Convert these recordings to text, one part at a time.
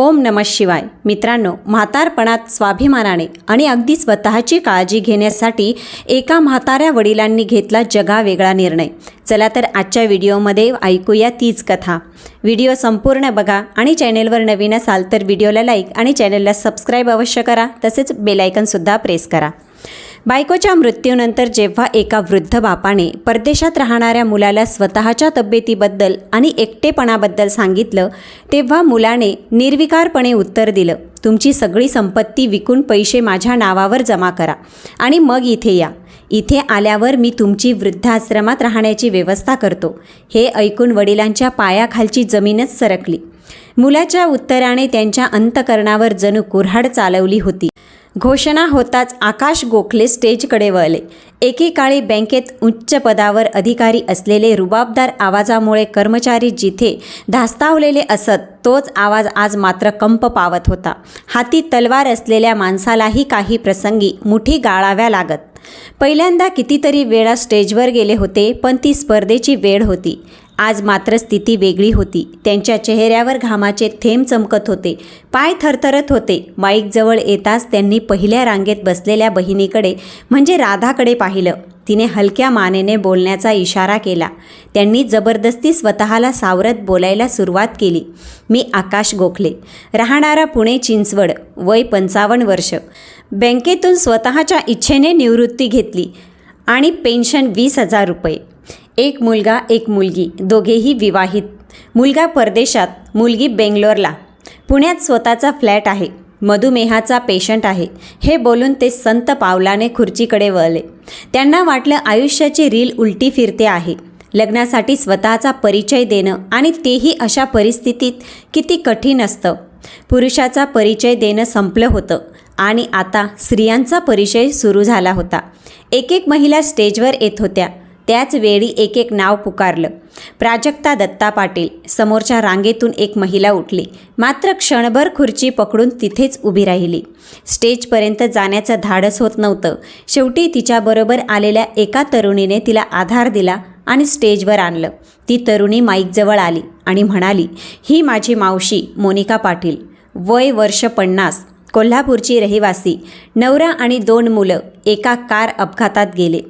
ओम नम शिवाय. मित्रांनो म्हातारपणात स्वाभिमानाने आणि अगदी स्वतःची काळजी घेण्यासाठी एका म्हाताऱ्या वडिलांनी घेतला जगावेगळा निर्णय. चला तर आजच्या व्हिडिओमध्ये ऐकूया तीच कथा. व्हिडिओ संपूर्ण बघा आणि चॅनेलवर नवीन असाल तर व्हिडिओला लाईक आणि चॅनेलला सबस्क्राईब अवश्य करा. तसेच बेलायकनसुद्धा प्रेस करा. बायकोच्या मृत्यूनंतर जेव्हा एका वृद्ध बापाने परदेशात राहणाऱ्या मुलाला स्वतःच्या तब्येतीबद्दल आणि एकटेपणाबद्दल सांगितलं तेव्हा मुलाने निर्विकारपणे उत्तर दिलं तुमची सगळी संपत्ती विकून पैसे माझ्या नावावर जमा करा आणि मग इथे या. इथे आल्यावर मी तुमची वृद्धाश्रमात राहण्याची व्यवस्था करतो हे ऐकून वडिलांच्या पायाखालची जमीनच सरकली. मुलाच्या उत्तराने त्यांच्या अंतकरणावर जणू कुऱ्हाड चालवली होती. घोषणा होताच आकाश गोखले स्टेजकडे वळले. एकेकाळी बँकेत उच्च पदावर अधिकारी असलेले रुबाबदार आवाजामुळे कर्मचारी जिथे धास्तावलेले असत तोच आवाज आज मात्र कंप पावत होता. हाती तलवार असलेल्या माणसालाही काही प्रसंगी मुठी गाळाव्या लागत. पहिल्यांदा कितीतरी वेळा स्टेजवर गेले होते पण ती स्पर्धेची वेळ होती. आज मात्र स्थिती वेगळी होती. त्यांच्या चेहऱ्यावर घामाचे थेंब चमकत होते. पाय थरथरत होते. माईकजवळ येताच त्यांनी पहिल्या रांगेत बसलेल्या बहिणीकडे म्हणजे राधाकडे पाहिलं. तिने हलक्या मानेने बोलण्याचा इशारा केला. त्यांनी जबरदस्ती स्वतःला सावरत बोलायला सुरुवात केली. मी आकाश गोखले. राहणारा पुणे चिंचवड वय पंचावन्न वर्ष. बँकेतून स्वतःच्या इच्छेने निवृत्ती घेतली आणि पेन्शन वीस हजार रुपये. एक मुलगा एक मुलगी दोघेही विवाहित. मुलगा परदेशात मुलगी बेंगलोरला. पुण्यात स्वतःचा फ्लॅट आहे. मधुमेहाचा पेशंट आहे. हे बोलून ते संत पावलाने खुर्चीकडे वळले. त्यांना वाटलं आयुष्याची रील उलटी फिरते आहे. लग्नासाठी स्वतःचा परिचय देणं आणि तेही अशा परिस्थितीत किती कठीण असतं. पुरुषाचा परिचय देणं संपलं होतं आणि आता स्त्रियांचा परिचय सुरू झाला होता. एक एक महिला स्टेजवर येत होत्या. त्याच वेळी एक एक नाव पुकारलं. प्राजक्ता दत्ता पाटील समोरच्या रांगेतून एक महिला उठली. मात्र क्षणभर खुर्ची पकडून तिथेच उभी राहिली. स्टेजपर्यंत जाण्याचं धाडस होत नव्हतं. शेवटी तिच्याबरोबर आलेल्या एका तरुणीने तिला आधार दिला आणि स्टेजवर आणलं. ती तरुणी माईकजवळ आली आणि म्हणाली ही माझी मावशी मोनिका पाटील. वय वर्ष पन्नास. कोल्हापूरची रहिवासी. नवरा आणि दोन मुलं एका कार अपघातात गेले.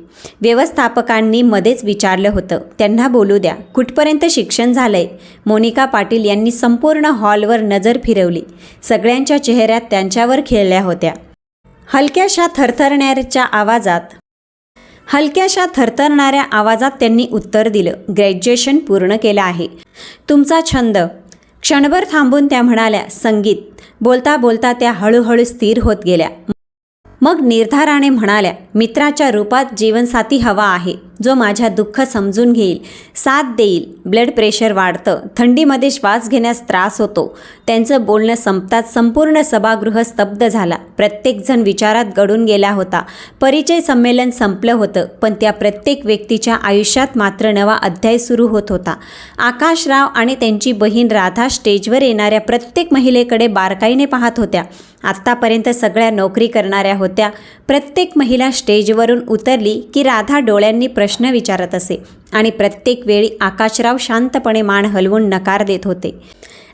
व्यवस्थापकांनी मध्येच विचारलं होतं. त्यांना बोलू द्या. कुठपर्यंत शिक्षण झालंय? मोनिका पाटील यांनी संपूर्ण हॉलवर नजर फिरवली. सगळ्यांच्या चेहऱ्यात त्यांच्यावर खेळल्या होत्या. हलक्याशा थरथरण्याच्या आवाजात हलक्याशा थरथरणाऱ्या आवाजात त्यांनी उत्तर दिलं. ग्रॅज्युएशन पूर्ण केलं आहे. तुमचा छंद क्षणभर थांबून त्या म्हणाल्या संगीत. बोलता बोलता त्या हळूहळू स्थिर होत गेल्या. मग निर्धाराने म्हणाल्या मित्राच्या रूपात जीवनसाथी हवा आहे जो माझ्या दुःख समजून घेईल साथ देईल ब्लड प्रेशर वाढतं थंडीमध्ये श्वास घेण्यास त्रास होतो. त्यांचं बोलणं संपताच संपूर्ण सभागृह स्तब्ध झाला. प्रत्येकजण विचारात गडून गेला होता. परिचय संमेलन संपलं होतं पण त्या प्रत्येक व्यक्तीच्या आयुष्यात मात्र नवा अध्याय सुरू होत होता. आकाशराव आणि त्यांची बहीण राधा स्टेजवर येणाऱ्या प्रत्येक महिलेकडे बारकाईने पाहत होत्या. आत्तापर्यंत सगळ्या नोकरी करणाऱ्या होत्या. प्रत्येक महिला स्टेजवरून उतरली की राधा डोळ्यांनी प्रश्न विचारत असे आणि प्रत्येक वेळी आकाशराव शांतपणे मान हलवून नकार देत होते.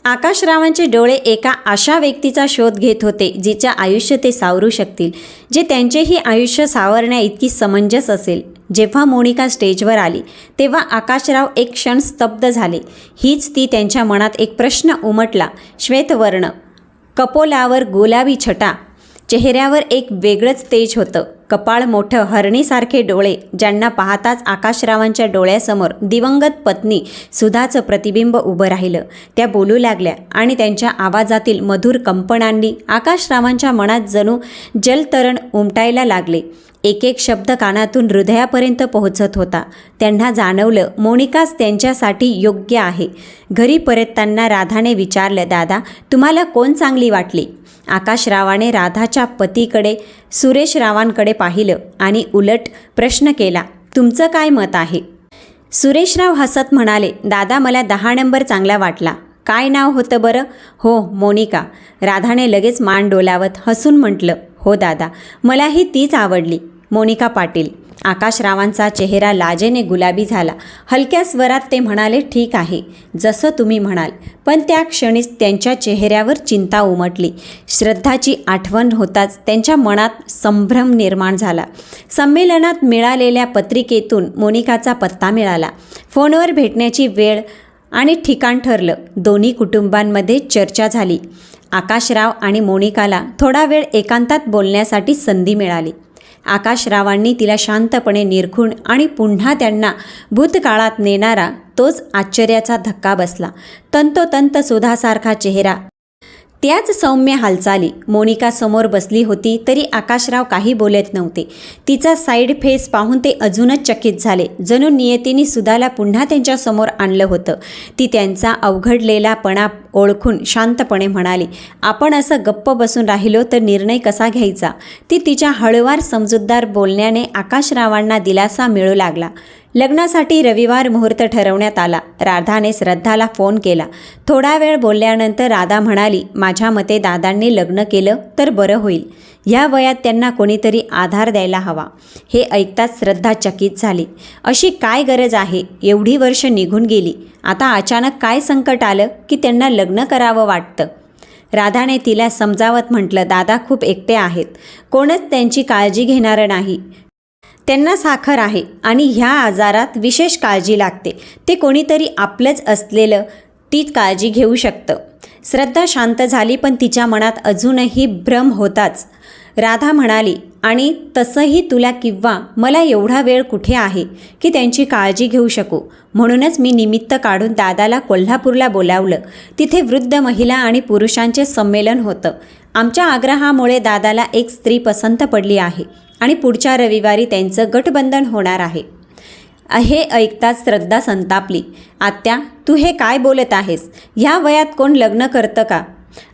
आकाशरावांचे डोळे एका अशा व्यक्तीचा शोध घेत होते जिच्या आयुष्य ते सावरू शकतील जे त्यांचेही आयुष्य सावरण्या इतकी समंजस असेल. जेव्हा मोनिका स्टेजवर आली तेव्हा आकाशराव एक क्षण स्तब्ध झाले. हीच ती त्यांच्या मनात एक प्रश्न उमटला श्वेतवर्ण. कपोलावर गुलाबी छटा. चेहऱ्यावर एक वेगळंच तेज होतं. कपाळ मोठं हरणीसारखे डोळे. ज्यांना पाहताच आकाशरावांच्या डोळ्यासमोर दिवंगत पत्नी सुधाचं प्रतिबिंब उभं राहिलं. त्या बोलू लागल्या आणि त्यांच्या आवाजातील मधुर कंपनांनी आकाशरावांच्या मनात जणू जलतरण उमटायला लागले. एक एक शब्द कानातून हृदयापर्यंत पोहोचत होता. त्यांना जाणवलं मोनिकाच त्यांच्यासाठी योग्य आहे. घरी परतताना राधाने विचारलं दादा तुम्हाला कोण चांगली वाटली? आकाशरावाने राधाच्या पतीकडे सुरेश रावांकडे पाहिलं आणि उलट प्रश्न केला तुमचं काय मत आहे? सुरेशराव हसत म्हणाले दादा मला दहा नंबर चांगला वाटला. काय नाव होतं बरं? हो मोनिका. राधाने लगेच मान डोलावत हसून म्हटलं हो दादा मलाही तीच आवडली. मोनिका पाटील. आकाशरावांचा चेहरा लाजेने गुलाबी झाला. हलक्या स्वरात ते म्हणाले ठीक आहे. जसं तुम्ही म्हणाल. पण त्या क्षणीच त्यांच्या चेहऱ्यावर चिंता उमटली. श्रद्धाची आठवण होताच त्यांच्या मनात संभ्रम निर्माण झाला. संमेलनात मिळालेल्या पत्रिकेतून मोनिकाचा पत्ता मिळाला. फोनवर भेटण्याची वेळ आणि ठिकाण ठरलं. दोन्ही कुटुंबांमध्ये चर्चा झाली. आकाशराव आणि मोनिकाला थोडा वेळ एकांतात बोलण्यासाठी संधी मिळाली. आकाशरावांनी तिला शांतपणे निरखून आणि पुन्हा त्यांना भूतकाळात नेणारा तोच आश्चर्याचा धक्का बसला. तंतोतंत सुधासारखा चेहरा त्याच सौम्य हालचाली. मोनिका समोर बसली होती तरी आकाशराव काही बोलत नव्हते. तिचा साईड फेस पाहून ते अजूनच चकित झाले. जणू नियतीने सुधाला पुन्हा त्यांच्यासमोर आणलं होतं. ती त्यांचा अवघडलेलापणा ओळखून शांतपणे म्हणाली आपण असं गप्प बसून राहिलो तर निर्णय कसा घ्यायचा? ती तिच्या हळूवार समजूतदार बोलण्याने आकाशरावांना दिलासा मिळू लागला. लग्नासाठी रविवार मुहूर्त ठरवण्यात आला. राधाने श्रद्धाला फोन केला. थोडा वेळ बोलल्यानंतर राधा म्हणाली माझ्या मते दादांनी लग्न केलं तर बरं होईल. ह्या वयात त्यांना कोणीतरी आधार द्यायला हवा. हे ऐकताच श्रद्धा चकित झाली. अशी काय गरज आहे? एवढी वर्ष निघून गेली. आता अचानक काय संकट आलं की त्यांना लग्न करावं वाटतं? राधाने तिला समजावत म्हटलं दादा खूप एकटे आहेत. कोणच त्यांची काळजी घेणारं नाही. त्यांना साखर आहे आणि ह्या आजारात विशेष काळजी लागते. ते कोणीतरी आपलंच असलेलं तीच काळजी घेऊ शकतं. श्रद्धा शांत झाली पण तिच्या मनात अजूनही भ्रम होताच. राधा म्हणाली आणि तसंही तुला किंवा मला एवढा वेळ कुठे आहे की त्यांची काळजी घेऊ शकू म्हणूनच मी निमित्त काढून दादाला कोल्हापूरला बोलावलं. तिथे वृद्ध महिला आणि पुरुषांचे संमेलन होतं. आमच्या आग्रहामुळे दादाला एक स्त्री पसंत पडली आहे. आणि पुढच्या रविवारी त्यांचं गठबंधन होणार आहे. हे ऐकताच श्रद्धा संतापली. आत्या तू हे काय बोलत आहेस? ह्या वयात कोण लग्न करतं का?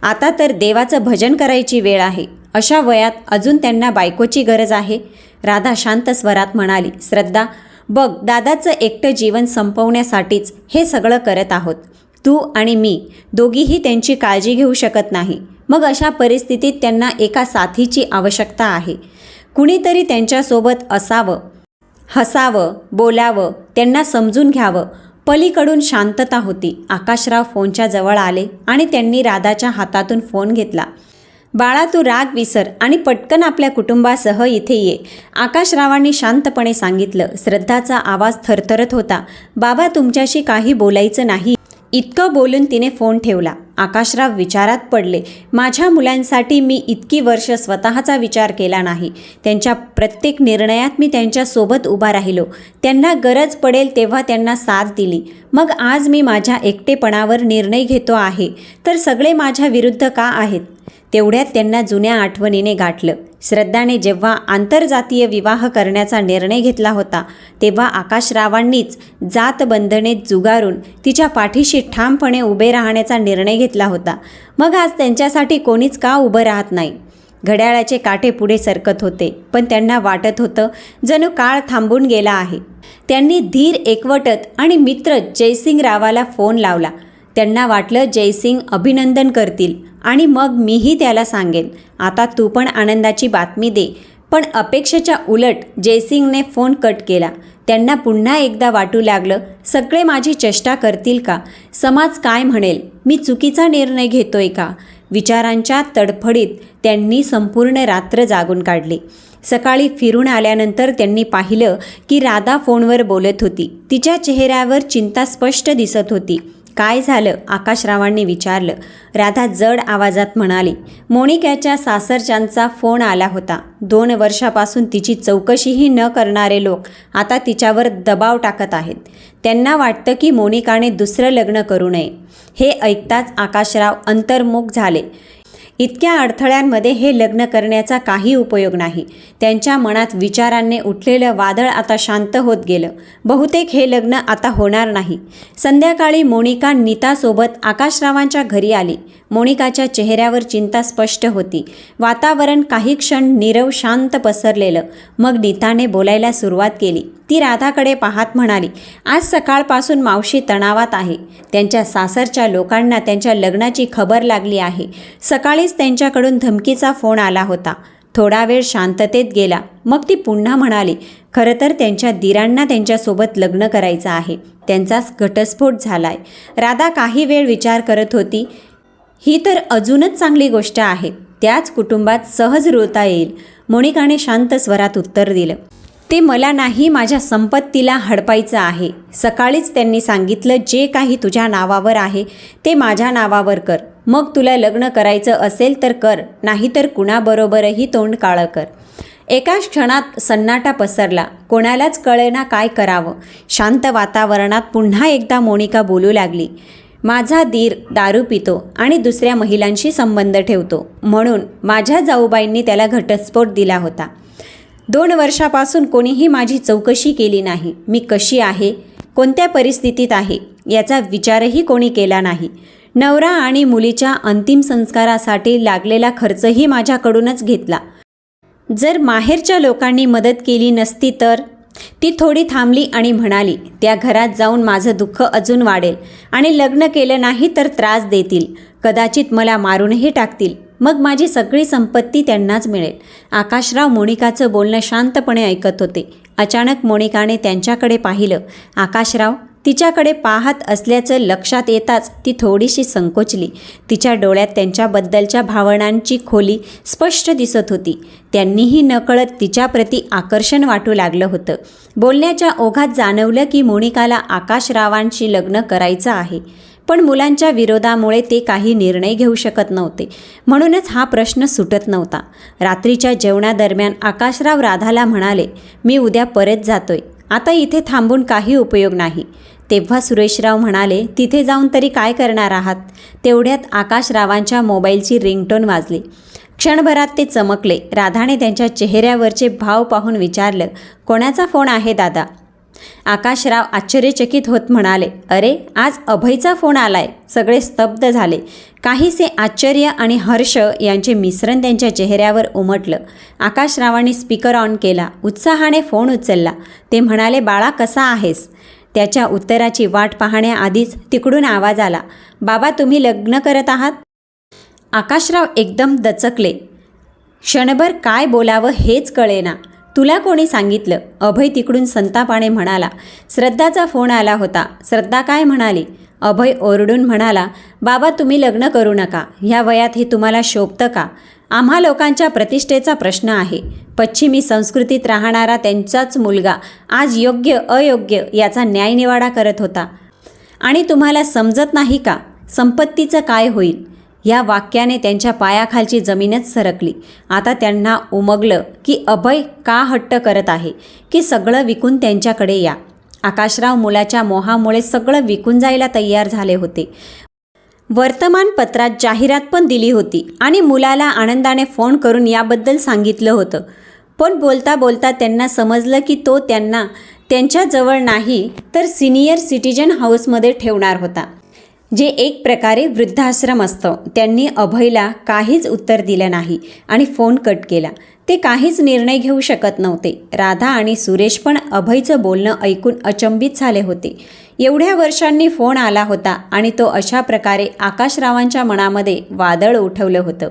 आता तर देवाचं भजन करायची वेळ आहे. अशा वयात अजून त्यांना बायकोची गरज आहे? राधा शांत स्वरात म्हणाली. श्रद्धा बघ दादाचं एकटं जीवन संपवण्यासाठीच हे सगळं करत आहोत. तू आणि मी दोघीही त्यांची काळजी घेऊ शकत नाही. मग अशा परिस्थितीत त्यांना एका साथीची आवश्यकता आहे. कुणीतरी त्यांच्यासोबत असावं हसावं बोलावं त्यांना समजून घ्यावं. पलीकडून शांतता होती. आकाशराव फोनच्या जवळ आले आणि त्यांनी राधाच्या हातातून फोन घेतला. बाळा तू राग विसर आणि पटकन आपल्या कुटुंबासह इथे ये. आकाशरावांनी शांतपणे सांगितलं. श्रद्धाचा आवाज थरथरत होता. बाबा तुमच्याशी काही बोलायचं नाही. इतकं बोलून तिने फोन ठेवला. आकाशराव विचारात पडले. माझ्या मुलांसाठी मी इतकी वर्ष स्वतःचा विचार केला नाही. त्यांच्या प्रत्येक निर्णयात मी त्यांच्यासोबत उभा राहिलो. त्यांना गरज पडेल तेव्हा त्यांना साथ दिली. मग आज मी माझ्या एकटेपणावर निर्णय घेतो आहे. तर सगळे माझ्या विरुद्ध का आहेत? तेवढ्यात त्यांना जुन्या आठवणीने गाठलं. श्रद्धाने जेव्हा आंतरजातीय विवाह करण्याचा निर्णय घेतला होता तेव्हा आकाशरावांनीच जातबंधने जुगारून तिच्या पाठीशी ठामपणे उभे राहण्याचा निर्णय घेतला होता. मग आज त्यांच्यासाठी कोणीच का उभं राहत नाही? घड्याळाचे काटे पुढे सरकत होते पण त्यांना वाटत होतं जणू काळ थांबून गेला आहे. त्यांनी धीर एकवटत आणि मित्र जयसिंग रावाला फोन लावला. त्यांना वाटलं जयसिंग अभिनंदन करतील आणि मग मीही त्याला सांगेन. आता तू पण आनंदाची बातमी दे. पण अपेक्षेच्या उलट जयसिंगने फोन कट केला. त्यांना पुन्हा एकदा वाटू लागलं सगळे माझी चेष्टा करतील का? समाज काय म्हणेल? मी चुकीचा निर्णय घेतोय का? विचारांच्या तडफडीत त्यांनी संपूर्ण रात्र जागून काढली. सकाळी फिरून आल्यानंतर त्यांनी पाहिलं की राधा फोनवर बोलत होती. तिच्या चेहऱ्यावर चिंता स्पष्ट दिसत होती. काय झालं? आकाशरावांनी विचारलं. राधा जड आवाजात म्हणाली मोनिकाच्या सासरच्यांचा फोन आला होता. दोन वर्षापासून तिची चौकशीही न करणारे लोक आता तिच्यावर दबाव टाकत आहेत. त्यांना वाटतं की मोनिकाने दुसरं लग्न करू नये. हे ऐकताच आकाशराव अंतर्मुख झाले. इतक्या अडथळ्यांमध्ये हे लग्न करण्याचा काही उपयोग नाही. त्यांच्या मनात विचारांनी उठलेलं वादळ आता शांत होत गेलं. बहुतेक हे लग्न आता होणार नाही. संध्याकाळी मोनिका नीतासोबत आकाशरावांच्या घरी आली. मोनिकाच्या चेहऱ्यावर चिंता स्पष्ट होती. वातावरण काही क्षण नीरव शांत पसरलेलं. मग नीताने बोलायला सुरुवात केली. ती राधाकडे पाहत म्हणाली आज सकाळपासून मावशी तणावात आहे. त्यांच्या सासरच्या लोकांना त्यांच्या लग्नाची खबर लागली आहे. सकाळीच त्यांच्याकडून धमकीचा फोन आला होता. थोडा वेळ शांततेत गेला. मग ती पुन्हा म्हणाली खरं तर त्यांच्या दिरांना त्यांच्यासोबत लग्न करायचं आहे. त्यांचाच घटस्फोट झालाय. राधा काही वेळ विचार करत होती. ही तर अजूनच चांगली गोष्ट आहे. त्याच कुटुंबात सहज रुळता येईल. मोनिकाने शांत स्वरात उत्तर दिलं. ते मला नाही माझ्या संपत्तीला हडपायचं आहे. सकाळीच त्यांनी सांगितलं जे काही तुझ्या नावावर आहे ते माझ्या नावावर कर. मग तुला लग्न करायचं असेल तर कर नाहीतर कुणाबरोबरही तोंड काळं कर. एकाच क्षणात सन्नाटा पसरला. कोणालाच कळेना काय करावं. शांत वातावरणात पुन्हा एकदा मोनिका बोलू लागली. माझा दीर दारू पितो आणि दुसऱ्या महिलांशी संबंध ठेवतो. म्हणून माझ्या जाऊबाईंनी त्याला घटस्फोट दिला होता. दोन वर्षापासून कोणीही माझी चौकशी केली नाही. मी कशी आहे? कोणत्या परिस्थितीत आहे? याचा विचारही कोणी केला नाही. नवरा आणि मुलीच्या अंतिम संस्कारासाठी लागलेला खर्चही माझ्याकडूनच घेतला. जर माहेरच्या लोकांनी मदत केली नसती तर? ती थोडी थांबली आणि म्हणाली त्या घरात जाऊन माझं दुःख अजून वाढेल आणि लग्न केलं नाही तर त्रास देतील. कदाचित मला मारूनही टाकतील. मग माझी सगळी संपत्ती त्यांनाच मिळेल. आकाशराव मोनिकाचं बोलणं शांतपणे ऐकत होते. अचानक मोनिकाने त्यांच्याकडे पाहिलं. आकाशराव तिच्याकडे पाहत असल्याचं लक्षात येताच ती थोडीशी संकोचली. तिच्या डोळ्यात त्यांच्याबद्दलच्या भावनांची खोली स्पष्ट दिसत होती. त्यांनीही नकळत तिच्याप्रती आकर्षण वाटू लागलं होतं. बोलण्याच्या ओघात जाणवलं की मोनिकाला आकाशरावांशी लग्न करायचं आहे. पण मुलांच्या विरोधामुळे ते काही निर्णय घेऊ शकत नव्हते. म्हणूनच हा प्रश्न सुटत नव्हता. रात्रीच्या जेवणादरम्यान आकाशराव राधाला म्हणाले मी उद्या परत जातोय. आता इथे थांबून काही उपयोग नाही. तेव्हा सुरेशराव म्हणाले तिथे जाऊन तरी काय करणार आहात? तेवढ्यात आकाशरावांच्या मोबाईलची रिंगटोन वाजली. क्षणभरात ते चमकले. राधाने त्यांच्या चेहऱ्यावरचे भाव पाहून विचारलं कोणाचा फोन आहे दादा? आकाशराव आश्चर्यचकित होत म्हणाले अरे आज अभयचा फोन आलाय. सगळे स्तब्ध झाले. काहीसे आश्चर्य आणि हर्ष यांचे मिश्रण त्यांच्या चेहऱ्यावर उमटलं. आकाशरावांनी स्पीकर ऑन केला. उत्साहाने फोन उचलला. ते म्हणाले बाळा कसा आहेस? त्याच्या उत्तराची वाट पाहण्याआधीच तिकडून आवाज आला बाबा तुम्ही लग्न करत आहात? आकाशराव एकदम दचकले. क्षणभर काय बोलावं हेच कळेना. तुला कोणी सांगितलं? अभय तिकडून संतापाने म्हणाला. श्रद्धाचा फोन आला होता. श्रद्धा काय म्हणाली? अभय ओरडून म्हणाला बाबा तुम्ही लग्न करू नका. ह्या वयात हे तुम्हाला शोभतं का? आम्हा लोकांच्या प्रतिष्ठेचा प्रश्न आहे. पश्चिमी संस्कृतीत राहणारा त्यांचाच मुलगा आज योग्य अयोग्य याचा न्यायनिवाडा करत होता. आणि तुम्हाला समजत नाही का? संपत्तीचं काय होईल? या वाक्याने त्यांच्या पायाखालची जमीनच सरकली. आता त्यांना उमगलं की अभय का हट्ट करत आहे? की सगळं विकून त्यांच्याकडे या. आकाशराव मुलाच्या मोहामुळे सगळं विकून जायला तयार झाले होते. वर्तमानपत्रात जाहिरात पण दिली होती आणि मुलाला आनंदाने फोन करून याबद्दल सांगितलं होतं. पण बोलता बोलता त्यांना समजलं की तो त्यांना त्यांच्याजवळ नाही तर सिनियर सिटीजन हाऊसमध्ये ठेवणार होता. जे एक प्रकारे वृद्धाश्रम असतं. त्यांनी अभयला काहीच उत्तर दिलं नाही आणि फोन कट केला. ते काहीच निर्णय घेऊ शकत नव्हते. राधा आणि सुरेश पण अभयचं बोलणं ऐकून अचंबित झाले होते. एवढ्या वर्षांनी फोन आला होता आणि तो अशा प्रकारे आकाशरावांच्या मनामध्ये वादळ उठवलं होतं.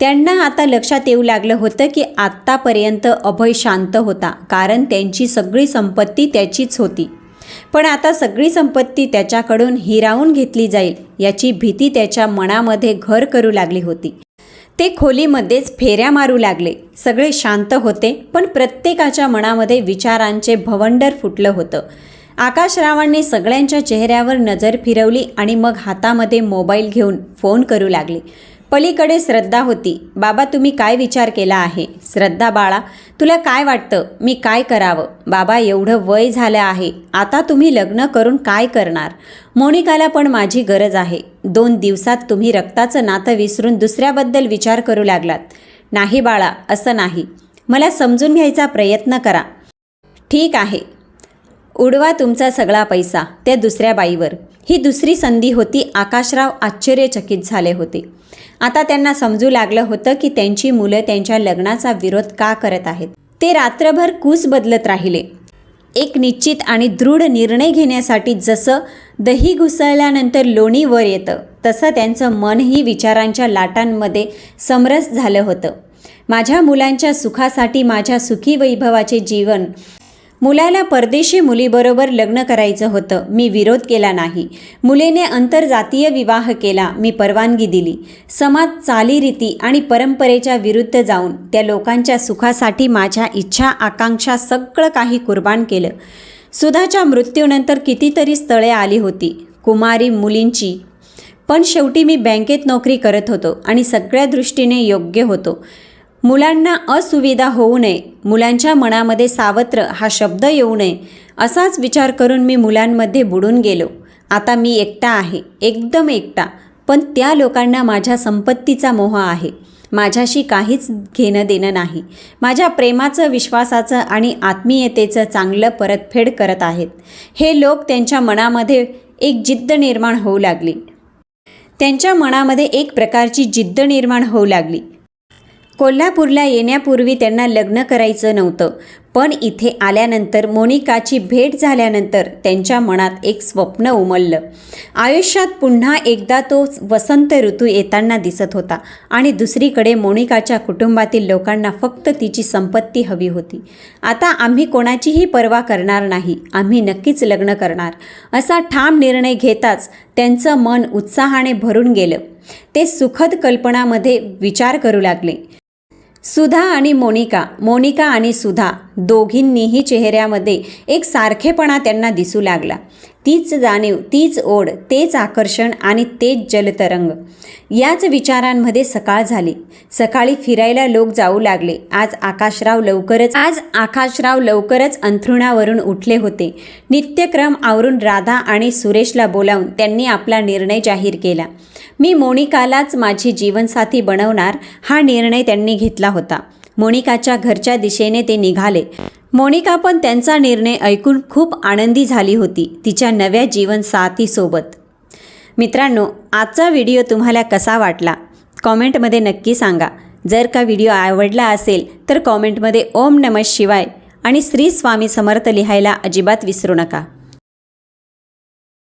त्यांना आता लक्षात येऊ लागलं होतं की आत्तापर्यंत अभय शांत होता कारण त्यांची सगळी संपत्ती त्याचीच होती. पण आता सगळी संपत्ती त्याच्याकडून हिरावून घेतली जाईल याची भीती त्याच्या मनामध्ये घर करू लागली होती. ते खोलीमध्येच फेऱ्या मारू लागले. सगळे शांत होते पण प्रत्येकाच्या मनामध्ये विचारांचे भवंडर फुटलं होतं. आकाशरावांनी सगळ्यांच्या चेहऱ्यावर नजर फिरवली आणि मग हातामध्ये मोबाईल घेऊन फोन करू लागले. पलीकडे श्रद्धा होती. बाबा तुम्ही काय विचार केला आहे? श्रद्धा बाळा तुला काय वाटतं? मी काय करावं? बाबा एवढं वय झालं आहे. आता तुम्ही लग्न करून काय करणार? मोनिकाला पण माझी गरज आहे. दोन दिवसात तुम्ही रक्ताचं नातं विसरून दुसऱ्याबद्दल विचार करू लागलात. नाही बाळा असं नाही. मला समजून घ्यायचा प्रयत्न करा. ठीक आहे. उडवा तुमचा सगळा पैसा त्या दुसऱ्या बाईवर. ही दुसरी संधी होती आकाशराव आश्चर्यचकित झाले होते. आता त्यांना समजू लागलं होतं की त्यांची मुलं त्यांच्या लग्नाचा विरोध का करत आहेत. ते रात्रभर कूस बदलत राहिले. एक निश्चित आणि दृढ निर्णय घेण्यासाठी जसं दही घुसळल्यानंतर लोणी वर येतं तसं त्यांचं मनही विचारांच्या लाटांमध्ये समरस झालं होतं. माझ्या मुलांच्या सुखासाठी माझ्या सुखी वैभवाचे जीवन मुलाला परदेशी मुलीबरोबर लग्न करायचं होतं. मी विरोध केला नाही. मुलीने आंतरजातीय विवाह केला. मी परवानगी दिली. समाज चालीरीती आणि परंपरेच्या विरुद्ध जाऊन त्या लोकांच्या सुखासाठी माझ्या इच्छा आकांक्षा सगळं काही कुर्बान केलं. सुधाच्या मृत्यूनंतर कितीतरी स्थळे आली होती. कुमारी मुलींची. पण शेवटी मी बँकेत नोकरी करत होतो आणि सगळ्या दृष्टीने योग्य होतो. मुलांना असुविधा होऊ नये मुलांच्या मनामध्ये सावत्र हा शब्द येऊ नये असाच विचार करून मी मुलांमध्ये बुडून गेलो. आता मी एकटा आहे एकदम एकटा पण त्या लोकांना माझ्या संपत्तीचा मोह आहे. माझ्याशी काहीच घेणं देणं नाही. माझ्या प्रेमाचं विश्वासाचं आणि आत्मीयतेचं चांगलं परतफेड करत आहेत. हे लोक त्यांच्या मनामध्ये एक जिद्द निर्माण होऊ लागली. त्यांच्या मनामध्ये एक प्रकारची जिद्द निर्माण होऊ लागली. कोल्हापूरला येण्यापूर्वी त्यांना लग्न करायचं नव्हतं. पण इथे आल्यानंतर मोनिकाची भेट झाल्यानंतर त्यांच्या मनात एक स्वप्न उमललं. आयुष्यात पुन्हा एकदा तो वसंत ऋतू येताना दिसत होता आणि दुसरीकडे मोनिकाच्या कुटुंबातील लोकांना फक्त तिची संपत्ती हवी होती. आता आम्ही कोणाचीही पर्वा करणार नाही आम्ही नक्कीच लग्न करणार असा ठाम निर्णय घेताच त्यांचं मन उत्साहाने भरून गेलं. ते सुखद कल्पनामध्ये विचार करू लागले. सुधा आणि मोनिका मोनिका आणि सुधा. दोघींनीही चेहऱ्यामध्ये एक सारखेपणा त्यांना दिसू लागला. तीच जाणीव तीच ओढ तेच आकर्षण आणि तेच जलतरंग. याच विचारांमध्ये सकाळ झाली. सकाळी फिरायला लोक जाऊ लागले. आज आकाशराव लवकरच आज आकाशराव लवकरच अंथरुणावरून उठले होते. नित्यक्रम आवरून राधा आणि सुरेशला बोलावून त्यांनी आपला निर्णय जाहीर केला. मी मोनिकालाच माझी जीवनसाथी बनवणार हा निर्णय त्यांनी घेतला होता. मोनिकाच्या घरच्या दिशेने ते निघाले. मोनिका पण त्यांचा निर्णय ऐकून खूप आनंदी झाली होती तिच्या नव्या जीवनसाथीसोबत मित्रांनो आजचा व्हिडिओ तुम्हाला कसा वाटला? कॉमेंटमध्ये नक्की सांगा. जर का व्हिडिओ आवडला असेल तर कॉमेंटमध्ये ओम नमः शिवाय आणि श्री स्वामी समर्थ लिहायला अजिबात विसरू नका.